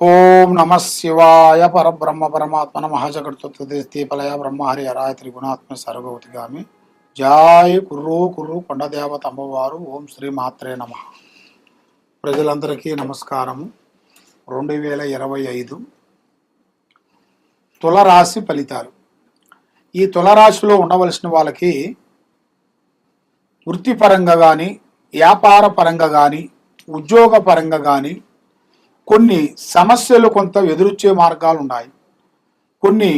ఓం నమ శివాయ పరబ్రహ్మ పరమాత్మ నమ జగత్తుపలయ బ్రహ్మహరి హరాయ త్రిగుణాత్మ సర్వగౌతిగామి జాయ్ కుర్రు కుర్రు కొండదేవత అమ్మవారు ఓం శ్రీ మాత్రే నమ. ప్రజలందరికీ నమస్కారము. రెండు వేల ఇరవై ఐదు తులరాశి ఫలితాలు. ఈ తులరాశిలో ఉండవలసిన వాళ్ళకి వృత్తిపరంగా కానీ వ్యాపార పరంగా కానీ ఉద్యోగ పరంగా కానీ కొన్ని సమస్యలు కొంత ఎదురొచ్చే మార్గాలు ఉన్నాయి కొన్ని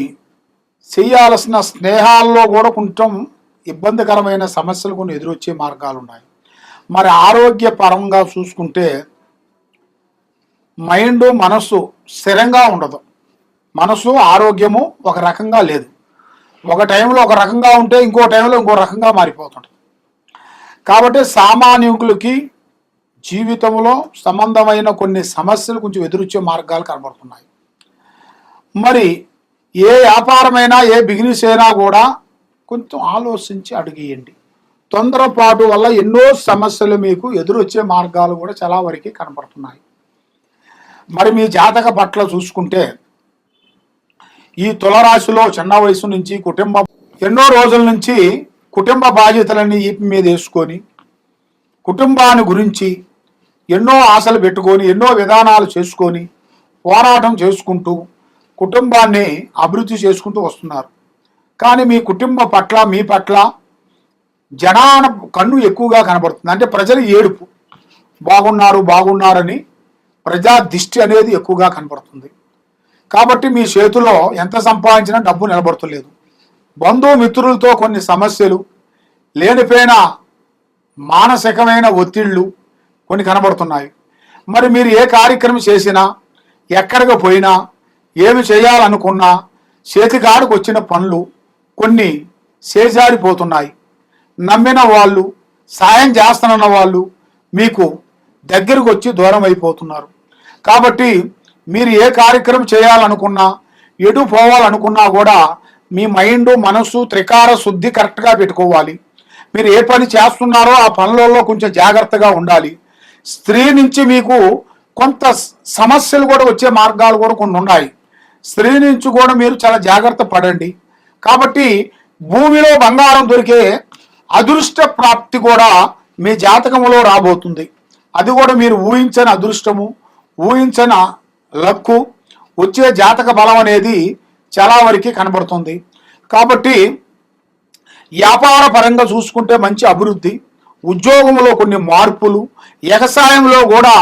చేయాల్సిన స్నేహాల్లో కూడా కొంచెం ఇబ్బందికరమైన సమస్యలు కొన్ని ఎదురొచ్చే మార్గాలు ఉన్నాయి మరి ఆరోగ్య పరంగా చూసుకుంటే మైండ్ మనస్సు స్థిరంగా ఉండదు. మనసు ఆరోగ్యము ఒక రకంగా లేదు. ఒక టైంలో ఒక రకంగా ఉంటే ఇంకో టైంలో ఇంకో రకంగా మారిపోతుంది. కాబట్టి సామాన్యుకులకి జీవితంలో సంబంధమైన కొన్ని సమస్యలు కొంచెం ఎదురొచ్చే మార్గాలు కనబడుతున్నాయి. మరి ఏ వ్యాపారమైనా ఏ బిజినెస్ అయినా కూడా కొంచెం ఆలోచించి అడిగేయండి. తొందరపాటు వల్ల ఎన్నో సమస్యలు మీకు ఎదురొచ్చే మార్గాలు కూడా చాలా వరకు కనబడుతున్నాయి. మరి మీ జాతక పట్ల చూసుకుంటే ఈ తులరాశిలో చిన్న వయసు నుంచి కుటుంబ ఎన్నో రోజుల నుంచి కుటుంబ బాధ్యతలన్నీ ఈపి మీద వేసుకొని కుటుంబాన్ని గురించి ఎన్నో ఆశలు పెట్టుకొని ఎన్నో విధానాలు చేసుకొని పోరాటం చేసుకుంటూ కుటుంబాన్ని అభివృద్ధి చేసుకుంటూ వస్తున్నారు. కానీ మీ కుటుంబ పట్ల మీ పట్ల జనాన కన్ను ఎక్కువగా కనబడుతుంది. అంటే ప్రజలు ఏడుపు. బాగున్నారు బాగున్నారని ప్రజా దిష్టి అనేది ఎక్కువగా కనబడుతుంది. కాబట్టి మీ చేతిలో ఎంత సంపాదించినా డబ్బు నిలబడతలేదు. బంధుమిత్రులతో కొన్ని సమస్యలు లేనిపోయిన మానసికమైన ఒత్తిళ్ళు కొన్ని కనబడుతున్నాయి. మరి మీరు ఏ కార్యక్రమం చేసినా ఎక్కడికి పోయినా ఏమి చేయాలనుకున్నా చేతికాడికి వచ్చిన పనులు కొన్ని చేజారిపోతున్నాయి. నమ్మిన వాళ్ళు సాయం చేస్తానన్న వాళ్ళు మీకు దగ్గరకు వచ్చి దూరం అయిపోతున్నారు. కాబట్టి మీరు ఏ కార్యక్రమం చేయాలనుకున్నా ఎటు పోవాలనుకున్నా కూడా మీ మైండ్ మనసు త్రికార శుద్ధి కరెక్ట్గా పెట్టుకోవాలి. మీరు ఏ పని చేస్తున్నారో ఆ పనులలో కొంచెం జాగ్రత్తగా ఉండాలి. స్త్రీ నుంచి మీకు కొంత సమస్యలు కూడా వచ్చే మార్గాలు కూడా కొన్ని ఉన్నాయి. స్త్రీ నుంచి కూడా మీరు చాలా జాగ్రత్త పడండి. కాబట్టి భూమిలో బంగారం దొరికే అదృష్ట ప్రాప్తి కూడా మీ జాతకంలో రాబోతుంది. అది కూడా మీరు ఊహించని అదృష్టము ఊహించని లక్కు వచ్చే జాతక బలం అనేది చాలా వరకు కనబడుతుంది. కాబట్టి వ్యాపార పరంగా చూసుకుంటే మంచి అభివృద్ధి. ఉద్యోగంలో కొన్ని మార్పులు వ్యవసాయంలో కూడా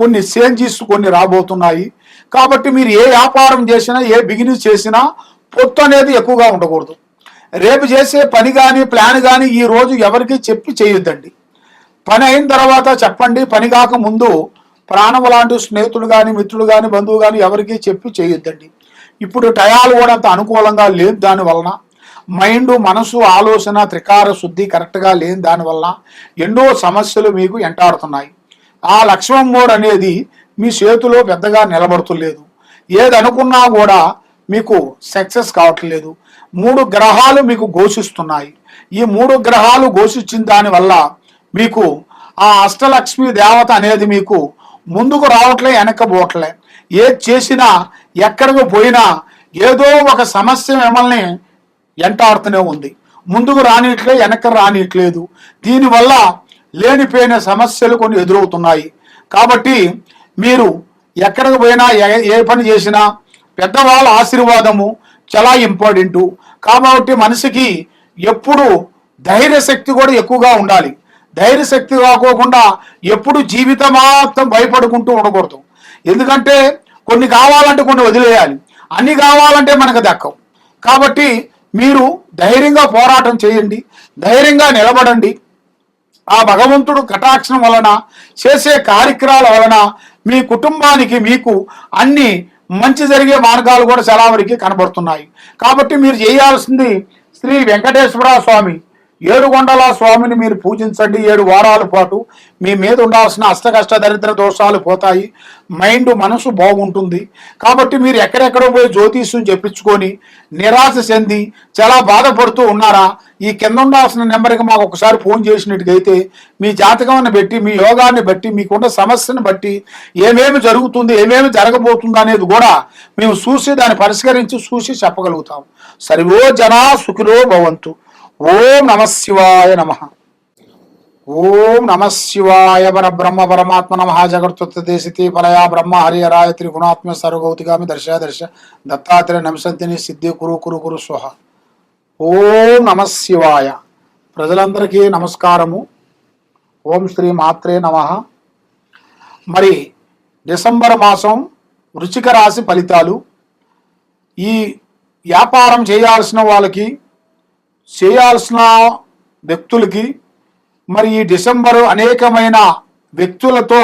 కొన్ని చేంజెస్ కొన్ని రాబోతున్నాయి. కాబట్టి మీరు ఏ వ్యాపారం చేసినా ఏ బిజినెస్ చేసినా పొత్తు అనేది ఎక్కువగా ఉండకూడదు. రేపు చేసే పని కానీ ప్లాన్ కానీ ఈ రోజు ఎవరికి చెప్పి చేయొద్దండి. పని అయిన తర్వాత చెప్పండి. పని కాక ముందు ప్రాణం లాంటి స్నేహితులు కానీ మిత్రులు కానీ బంధువు కానీ ఎవరికి చెప్పి చేయొద్దండి. ఇప్పుడు టయాలు కూడా అంత అనుకూలంగా లేదు దాని వలన. మైండ్ మనసు ఆలోచన త్రికార శుద్ధి కరెక్ట్గా లేని దానివల్ల ఎన్నో సమస్యలు మీకు ఎంటాడుతున్నాయి. ఆ లక్ష్మం మోడ్ అనేది మీ చేతిలో పెద్దగా నిలబడుతులేదు. ఏదనుకున్నా కూడా మీకు సక్సెస్ కావట్లేదు. మూడు గ్రహాలు మీకు ఘోషిస్తున్నాయి. ఈ మూడు గ్రహాలు ఘోషించిన దానివల్ల మీకు ఆ అష్టలక్ష్మి దేవత అనేది మీకు ముందుకు రావట్లే వెనక్కపోవట్లే ఏది చేసినా ఎక్కడికి పోయినా ఏదో ఒక సమస్య మిమ్మల్ని ఎంటాడుతూనే ఉంది. ముందుకు రానిట్లే వెనక్కి రానిట్లేదు. దీనివల్ల లేనిపోయిన సమస్యలు కొన్ని ఎదురవుతున్నాయి. కాబట్టి మీరు ఎక్కడికి పోయినా ఏ- ఏ పని చేసినా పెద్దవాళ్ళ ఆశీర్వాదము చాలా ఇంపార్టెంట్. కాబట్టి మనిషికి ఎప్పుడు ధైర్య శక్తి కూడా ఎక్కువగా ఉండాలి. ధైర్య శక్తి కాకోకుండా ఎప్పుడు జీవితమాత్రం భయపడుకుంటూ ఉండకూడదు. ఎందుకంటే కొన్ని కావాలంటే కొన్ని వదిలేయాలి. అన్ని కావాలంటే మనకు దక్కవు కాబట్టి మీరు ధైర్యంగా పోరాటం చేయండి ధైర్యంగా నిలబడండి. ఆ భగవంతుడు కటాక్షం వలన చేసే కార్యక్రమాల వలన మీ కుటుంబానికి మీకు అన్ని మంచి జరిగే మార్గాలు కూడా చాలా వరకు కనబడుతున్నాయి. కాబట్టి మీరు చేయాల్సింది శ్రీ వెంకటేశ్వర స్వామి ఏడుగొండల స్వామిని మీరు పూజించండి. ఏడు వారాల పాటు మీ మీద ఉండాల్సిన అష్టకష్ట దరిద్ర దోషాలు పోతాయి. మైండ్ మనసు బాగుంటుంది. కాబట్టి మీరు ఎక్కడెక్కడో పోయి జ్యోతిష్యం చెప్పించుకొని నిరాశ చెంది చాలా బాధపడుతూ ఉన్నారా? ఈ కింద ఉండాల్సిన నెంబర్కి మాకు ఒకసారి ఫోన్ చేసినట్టుగైతే మీ జాతకాన్ని బట్టి మీ యోగాన్ని బట్టి మీకున్న సమస్యను బట్టి ఏమేమి జరుగుతుంది ఏమేమి జరగబోతుంది అనేది కూడా మేము చూసి దాన్ని పరిష్కరించి చూసి చెప్పగలుగుతాం. సరివో జనా సుఖిలో భవంతు. ఓం నమ శివాయ నమ. ఓం నమ శివాయ పర బ్రహ్మ పరమాత్మ నమ. జగత్తుదేశితి పరయా బ్రహ్మ హరిహరాయ త్రిగుణాత్మ సర్వగౌతిగామి దర్శ దర్శ దత్తాత్రేయ నమసంతిని సిద్ధి కురు కురు కురు స్వహ ఓం నమ శివాయ. ప్రజలందరికీ నమస్కారము. ఓం శ్రీ మాత్రే నమ. మరి డిసెంబర్ మాసం వృచిక రాశి ఫలితాలు. ఈ వ్యాపారం చేయాల్సిన వాళ్ళకి చేయాల్సిన వ్యక్తులకి మరి ఈ డిసెంబరు అనేకమైన వ్యక్తులతో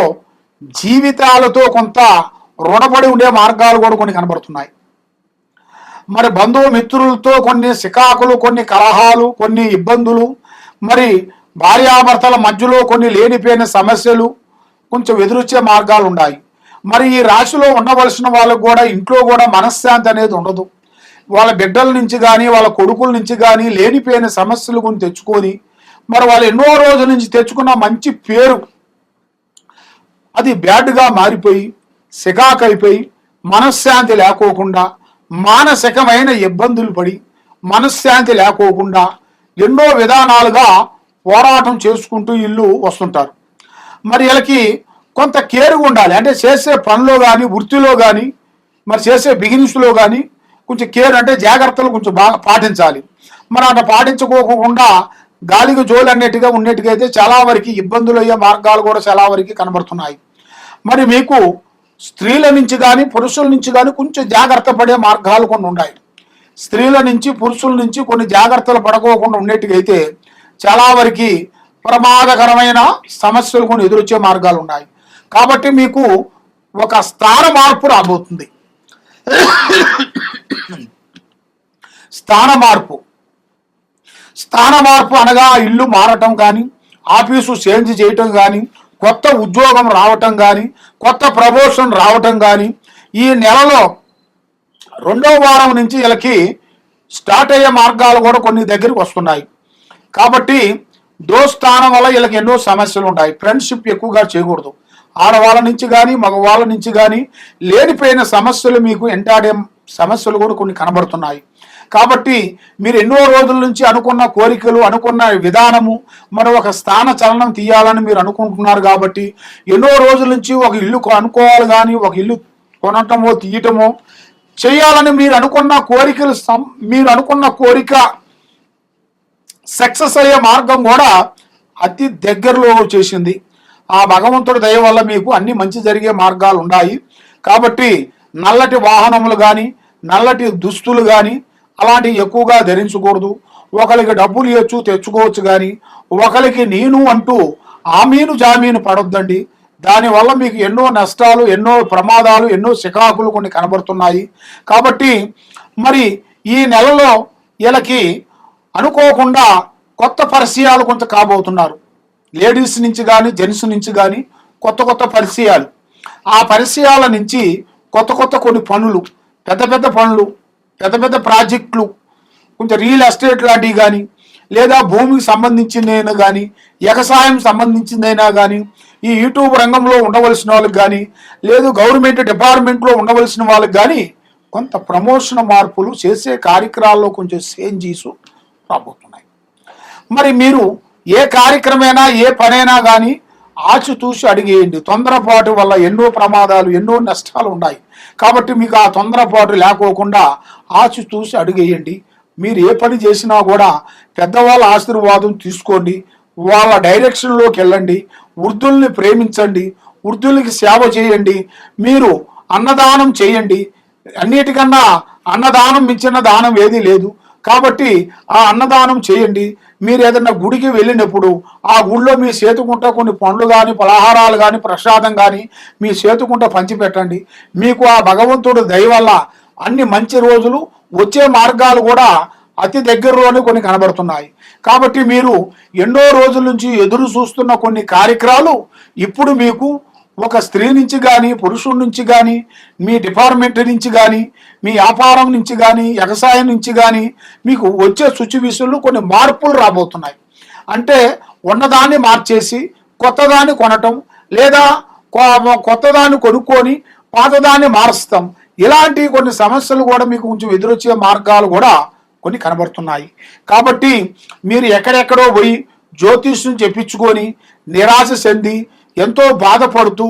జీవితాలతో కొంత రుణపడి ఉండే మార్గాలు కూడా కొన్ని కనబడుతున్నాయి. మరి బంధువు మిత్రులతో కొన్ని సికాకులు కొన్ని కలహాలు కొన్ని ఇబ్బందులు మరి భార్యాభర్తల మధ్యలో కొన్ని లేనిపోయిన సమస్యలు కొంచెం ఎదురొచ్చే మార్గాలు ఉన్నాయి. మరి ఈ రాశిలో ఉండవలసిన వాళ్ళకు కూడా ఇంట్లో కూడా మనశ్శాంతి అనేది ఉండదు. వాళ్ళ బిడ్డల నుంచి కానీ వాళ్ళ కొడుకుల నుంచి కానీ లేనిపోయిన సమస్యలు కొని తెచ్చుకొని మరి వాళ్ళు ఎన్నో రోజుల నుంచి తెచ్చుకున్న మంచి పేరు అది బ్యాడ్గా మారిపోయి సికాకైపోయి మనశ్శాంతి లేకోకుండా మానసికమైన ఇబ్బందులు పడి మనశ్శాంతి లేకోకుండా ఎన్నో విధానాలుగా పోరాటం చేసుకుంటూ ఇల్లు వస్తుంటారు. మరి వీళ్ళకి కొంత కేరుగా ఉండాలి. అంటే చేసే పనిలో కానీ వృత్తిలో కానీ మరి చేసే బిగినింగ్స్లో కానీ కొంచెం కేర్ అంటే జాగ్రత్తలు కొంచెం బాగా పాటించాలి. మరి అట్లా పాటించుకోకుండా గాలికి జోలు అన్నట్టుగా ఉన్నట్టుగా చాలా వరకు ఇబ్బందులు అయ్యే మార్గాలు కూడా చాలా వరకు కనబడుతున్నాయి. మరి మీకు స్త్రీల నుంచి కానీ పురుషుల నుంచి కానీ కొంచెం జాగ్రత్త పడే మార్గాలు కొన్ని ఉన్నాయి. స్త్రీల నుంచి పురుషుల నుంచి కొన్ని జాగ్రత్తలు పడుకోకుండా ఉండేట్టుగైతే చాలా వరకు ప్రమాదకరమైన సమస్యలు కొన్ని ఎదురొచ్చే మార్గాలు ఉన్నాయి. కాబట్టి మీకు ఒక స్థాన మార్పు రాబోతుంది. స్థాన మార్పు. స్థాన మార్పు అనగా ఇల్లు మారటం కానీ ఆఫీసు చేంజ్ చేయటం కానీ కొత్త ఉద్యోగం రావటం కానీ కొత్త ప్రమోషన్ రావటం కానీ ఈ నెలలో రెండవ వారం నుంచి వీళ్ళకి స్టార్ట్ అయ్యే మార్గాలు కూడా కొన్ని దగ్గరికి వస్తున్నాయి. కాబట్టి దోస్థానం వల్ల వీళ్ళకి ఎన్నో సమస్యలు ఉంటాయి. ఫ్రెండ్షిప్ ఎక్కువగా చేయకూడదు. ఆడవాళ్ళ నుంచి కానీ మగవాళ్ళ నుంచి కానీ లేనిపోయిన సమస్యలు మీకు ఎంటాడే సమస్యలు కూడా కొన్ని కనబడుతున్నాయి. కాబట్టి మీరు ఎన్నో రోజుల నుంచి అనుకున్న కోరికలు అనుకున్న విధానము మరి ఒక స్థాన చలనం తీయాలని మీరు అనుకుంటున్నారు కాబట్టి ఎన్నో రోజుల నుంచి ఒక ఇల్లు అనుకోవాలి కానీ ఒక ఇల్లు కొనటమో తీయటమో చేయాలని మీరు అనుకున్న కోరికలు మీరు అనుకున్న కోరిక సక్సెస్ అయ్యే మార్గం కూడా అతి దగ్గరలో చేసింది. ఆ భగవంతుడి దయ వల్ల మీకు అన్ని మంచి జరిగే మార్గాలు ఉన్నాయి. కాబట్టి నల్లటి వాహనములు కానీ నల్లటి దుస్తులు కానీ అలాంటివి ఎక్కువగా ధరించకూడదు. ఒకరికి డబ్బులు ఇవ్వచ్చు తెచ్చుకోవచ్చు కానీ ఒకరికి నేను అంటూ ఆమీను జామీను పడొద్దండి. దానివల్ల మీకు ఎన్నో నష్టాలు ఎన్నో ప్రమాదాలు ఎన్నో శిఖాకులు కొన్ని కనబడుతున్నాయి. కాబట్టి మరి ఈ నెలలో వీళ్ళకి అనుకోకుండా కొత్త పరిచయాలు కొంత కాబోతున్నారు. లేడీస్ నుంచి కానీ జెంట్స్ నుంచి కానీ కొత్త కొత్త పరిచయాలు. ఆ పరిచయాల నుంచి కొత్త కొత్త కొన్ని పనులు పెద్ద పెద్ద పనులు పెద్ద పెద్ద ప్రాజెక్టులు కొంచెం రియల్ ఎస్టేట్ లాంటివి కానీ లేదా భూమికి సంబంధించిందైనా కానీ వ్యవసాయం సంబంధించిందైనా కానీ ఈ యూట్యూబ్ రంగంలో ఉండవలసిన వాళ్ళకి కానీ లేదు గవర్నమెంట్ డిపార్ట్మెంట్లో ఉండవలసిన వాళ్ళకి కానీ కొంత ప్రమోషన్ మార్పులు చేసే కార్యక్రమాల్లో కొంచెం చేంజీస్ రాబోతున్నాయి. మరి మీరు ఏ కార్యక్రమైనా ఏ పనైనా కానీ ఆచితూచి అడిగేయండి. తొందరపాటు వల్ల ఎన్నో ప్రమాదాలు ఎన్నో నష్టాలు ఉన్నాయి. కాబట్టి మీకు ఆ తొందరపాటు లేకోకుండా ఆచితూచి అడిగేయండి. మీరు ఏ పని చేసినా కూడా పెద్దవాళ్ళ ఆశీర్వాదం తీసుకోండి. వాళ్ళ డైరెక్షన్లోకి వెళ్ళండి. వృద్ధుల్ని ప్రేమించండి. వృద్ధులకి సేవ చేయండి. మీరు అన్నదానం చేయండి. అన్నిటికన్నా అన్నదానం మించిన దానం ఏదీ లేదు. కాబట్టి ఆ అన్నదానం చేయండి. మీరు ఏదైనా గుడికి వెళ్ళినప్పుడు ఆ గుడిలో మీ చేతుకుంట కొన్ని పండ్లు కానీ పలహారాలు కానీ ప్రసాదం కానీ మీ చేతుకుంట పంచిపెట్టండి. మీకు ఆ భగవంతుడు దయ వల్ల అన్ని మంచి రోజులు వచ్చే మార్గాలు కూడా అతి దగ్గరలోనే కొన్ని కనబడుతున్నాయి. కాబట్టి మీరు ఎన్నో రోజుల నుంచి ఎదురు చూస్తున్న కొన్ని కార్యక్రమాలు ఇప్పుడు మీకు ఒక స్త్రీ నుంచి కానీ పురుషుడి నుంచి కానీ మీ డిపార్ట్మెంట్ నుంచి కానీ మీ వ్యాపారం నుంచి కానీ వ్యవసాయం నుంచి కానీ మీకు వచ్చే సిచ్యువేషన్లు కొన్ని మార్పులు రాబోతున్నాయి. అంటే ఉన్నదాన్ని మార్చేసి కొత్తదాన్ని కొనటం లేదా కొత్తదాన్ని కొనుక్కొని పాతదాన్ని మారుస్తాం. ఇలాంటి కొన్ని సమస్యలు కూడా మీకు కొంచెం ఎదురొచ్చే మార్గాలు కూడా కొన్ని కనబడుతున్నాయి. కాబట్టి మీరు ఎక్కడెక్కడో పోయి జ్యోతిష్యం చెప్పించుకొని నిరాశ చెంది ఎంతో బాధపడుతూ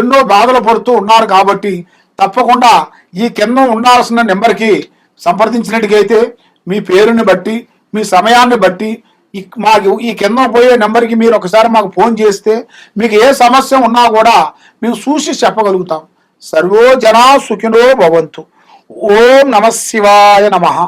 ఎన్నో బాధలు పడుతూ ఉన్నారు కాబట్టి తప్పకుండా ఈ కింద ఉండాల్సిన నెంబర్కి సంప్రదించినట్టుగైతే మీ పేరుని బట్టి మీ సమయాన్ని బట్టి మాకు ఈ కింద పోయే నెంబర్కి మీరు ఒకసారి మాకు ఫోన్ చేస్తే మీకు ఏ సమస్య ఉన్నా కూడా మేము చూసి చెప్పగలుగుతాం. సర్వో జనా సుఖినో భవంతు. ఓం నమ శివాయ నమః.